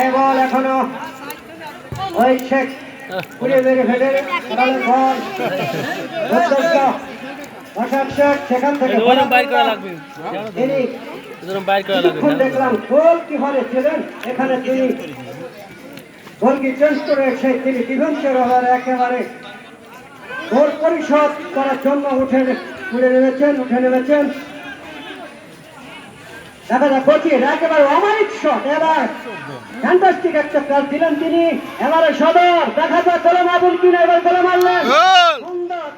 এই বল এখনও। ওই শেখ কুড়িয়ে বেড়ে ফেলে বল। অশাক শেখ সেখান থেকে বাইর করা লাগবে। তিনি দেখলাম গোল কি হলে ছিলেন। এখানে তিনি চেঞ্জ করে তিনি ডিফেন্সের ওভারে একেবারে। গোল পরিশোধ করার জন্য উঠে উঠে নেমেছেন উঠে নেমেছেন। একেবারে অমানিক শট এবার ফ্যান্টাস্টিক একটা প্লাস দিলেন তিনি। এবারে সদর দেখা কিনা এবার সুন্দর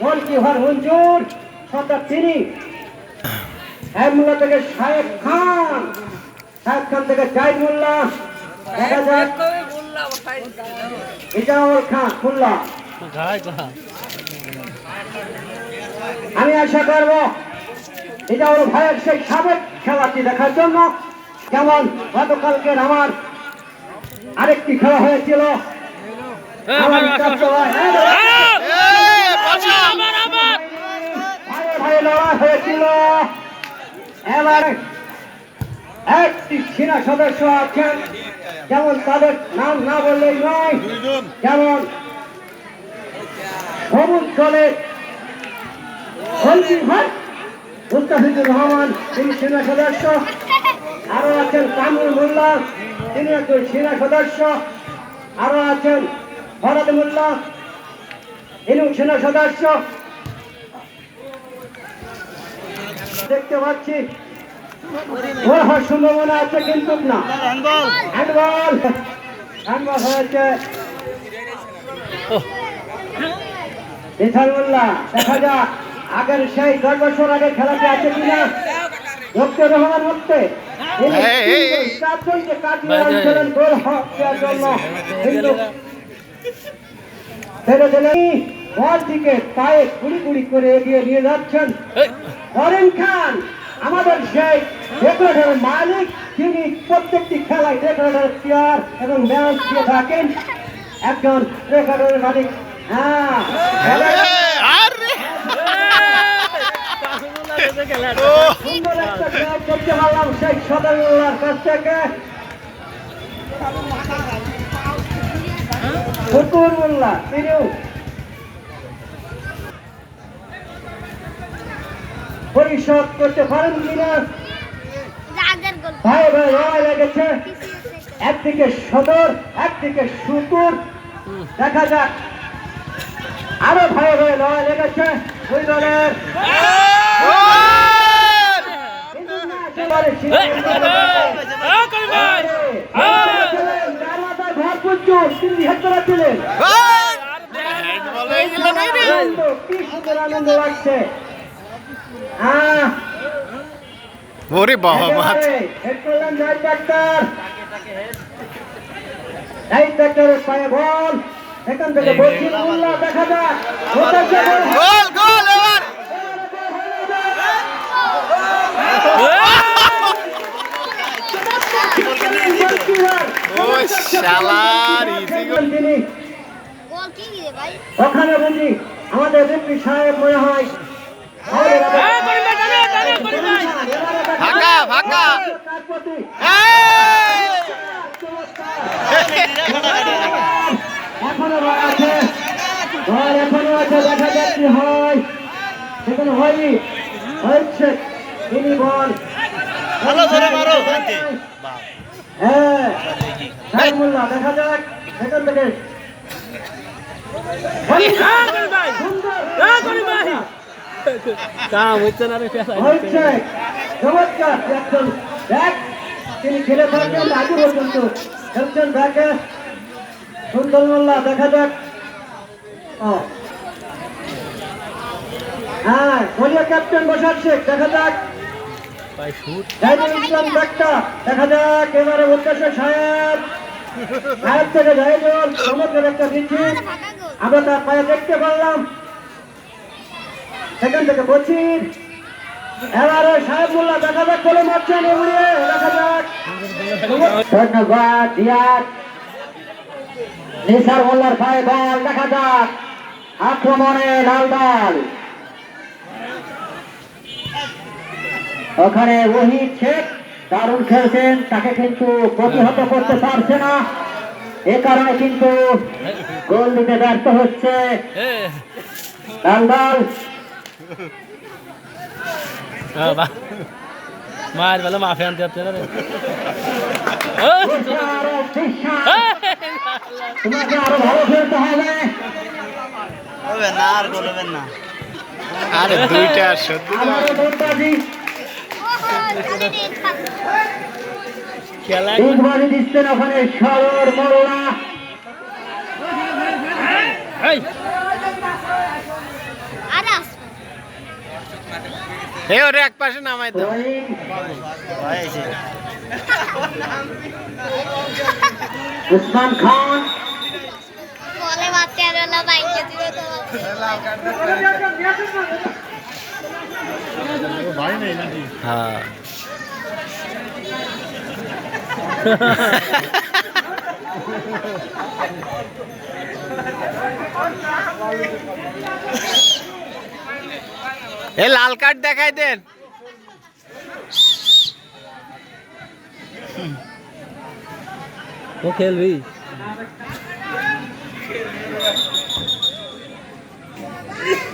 গোল কি তিনি থেকে সাহেব খান। সাহেব খান থেকে জাহিদ মোল্লা। দেখা যাক। ইজাউল খান খুল্লা আমি আশা করব এটা হলো ভাইয়ের সেই সাবেক খেলাটি দেখার জন্য। যেমন গতকালকের আমার আরেকটি খেলা হয়েছিল। হ্যাঁ, লড়াই হয়েছিল এবারে একটি সেনা সদস্য আছেন। যেমন তাদের নাম না বললেই নয় যেমন চলে হলদি ভাই মুস্তাফিজুর রহমান তিনি সেনা সদস্য। আরও আছেন কামরুল মোল্লা তিনি একজন সেনা সদস্য। আরও আছেন ভরত মোল্লা ইনিও সেনা সদস্য। দেখতে পাচ্ছি হওয়ার সম্ভাবনা আছে কিন্তু না। হ্যান্ডবল হ্যান্ডবল হয়েছে। মোল্লা দেখা যাক। আগের সেই দশ বছর আগের খেলাটি আছে কিনা? রহমান গোল হওয়ার জন্য ছেড়ে দিলেন বলটিকে পায়ে করে এগিয়ে নিয়ে যাচ্ছেন খান। আমাদের সেই মালিক তিনি প্রত্যেকটি খেলায় রেকর্ডের চেয়ার এবং ম্যাচ দিয়ে থাকেন। একজন রেকর্ডের মালিক। হ্যাঁ। সুন্দর একটা খেলা করতে পারলাম সেই সদরুল্লাহর কাছ থেকে। ফতুরুল্লাহ তিনিও। পরিশোধ করতে পারেন কিনা? ভাই ভাই লড়াই লেগেছে। একদিকে সদর একদিকে সুতুর। দেখা যাক। আরও ভাই ভাই লড়াই লেগেছে। দুই দলের কিন্তু না, একেবারে দারওয়াজায় ভরপুর জোর, তিনি হেক্টরা ছিলেন। আনন্দ, কি সুন্দর আনন্দ লাগছে আহ ওরে বাবা মাছ হেড করলেন জাহিদ ডাক্তার জাহিদ ডাক্তারের পায়ে বল এখান থেকে বলছি দেখা যাক ওটাকে বল। গোল গোল এবার ও শালার ইজি গোল তিনি গোল কি রে ভাই ওখানে বুঝি আমাদের এমপি সাহেব মনে হয় ফাঁকা ফাঁকা। এখনও বল আছে। এখনও আছে দেখা যাক কি হয়। সেখানে হয়নি হচ্ছে তিনি বল। ভালো ধরে মারো হ্যাঁ। দেখা যাক সেখান থেকে। সুন্দর। কাম হচ্ছে না রে চমৎকার একজন ব্যাক। তিনি খেলে থাকবেন আগে পর্যন্ত। খেলছেন ব্যাকে। সুন্দর মোল্লা দেখা যাক। হ্যাঁ দলীয় ক্যাপ্টেন বসার শেখ দেখা যাক। ইসলাম দেখা যাক এবারে উদ্দেশ্য সাহেব। সাহেব থেকে জাহিদুল চমৎকার একটা দিচ্ছি। আমরা তার পায়ে দেখতে পারলাম। সেখান থেকে বলছি এবারে সাহেব মোল্লা দেখা যাক বলে মারছেন উড়িয়ে দেখা যাক। ধন্যবাদ রিয়াদ নিসার মোল্লার পায়ে বল দেখা যাক। আক্রমণে লাল দল। ওখানে ওহিদ শেখ দারুণ খেলছেন তাকে কিন্তু প্রতিহত করতে পারছে না। এ কারণে কিন্তু গোল দিতে ব্যর্থ হচ্ছে মার বেলা মাফি আনতে যাচ্ছে না তোমাকে আরও ভালো খেলতে হবে। হবে না আর বলবেন না। আরে দুইটা সত্যি দিগবাজি দিচ্ছেন ওখানে সরর মোল্লা ওরে এক পাশে নামাই রহিম উসমান খান। বলে না বাইকে দিবে তো হ্যাঁ। এ লাল কার্ড দেখাই দেন। ও খেলবি?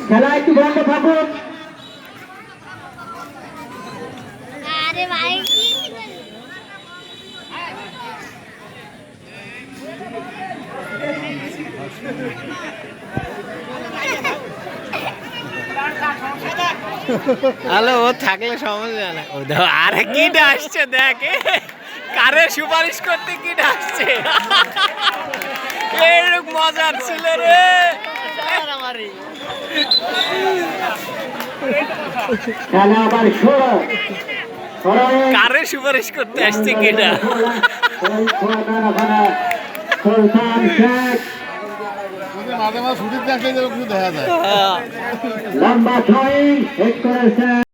খেলা একটু বন্ধ থাকুক আরে ভাই কি হ্যালো, ও থাকলে সমস্যা না। ও দেখো, আরে কি আসছে, দেখ কারে সুপারিশ করতে কি আসছে? এরকম মজার ছিল রে। রহিম কারে সুপারিশ করতে আসছে কিনা মাঝে মাঝে ছুটির দেখলে দেখা যায়। লম্বা ছয় হিট করেছেন